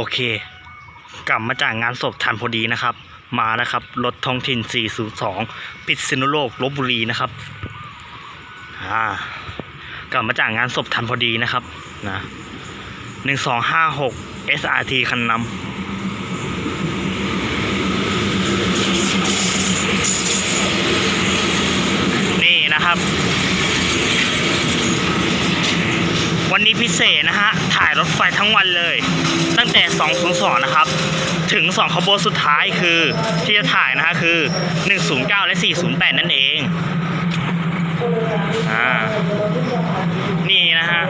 โอเค กลับมาจากงานศพทันพอดีนะครับ มานะครับ รถท้องถิ่น 402 ปิดซินุโลกลบบุรีนะครับอ่ากลับมาจากงานศพทันพอดีนะครับนะ1256 SRT คันนำนี่นะครับ วันนี้พิเศษนะฮะ ถ่ายรถไฟทั้งวันเลย ตั้งแต่ 202 นะครับ ถึง 2 ขบวนสุดท้ายคือที่จะถ่ายนะฮะ คือ 109 และ 408 นั่นเอง อ่า นี่นะฮะ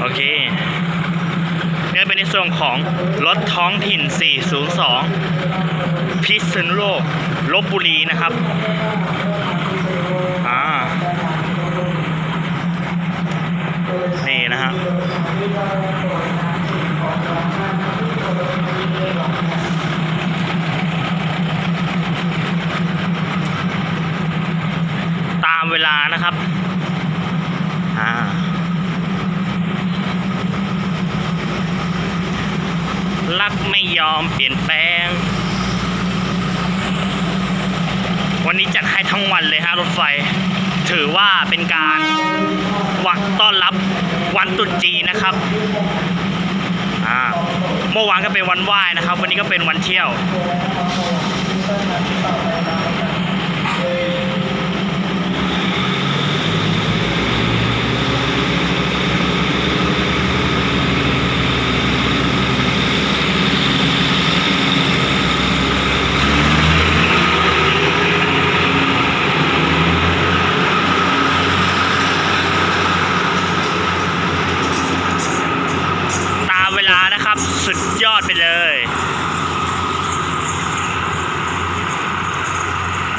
โอเคนี่เป็นในส่วนของรถท้องถิ่น 402 พิษณุโลกลบบุรีนะครับ อ่า นี่นะฮะ ตามเวลานะครับ อ่ารักไม่ยอมเปลี่ยนแปลง วันนี้จัดให้ทั้งวันเลยฮะรถไฟ ถือว่าเป็นการ วันตรุษจีนนะครับอ่าเมื่อวานก็เป็นวันไหว้นะครับ วันนี้ก็เป็นวันเที่ยว ตามเวลานะครับ สุดยอดไปเลย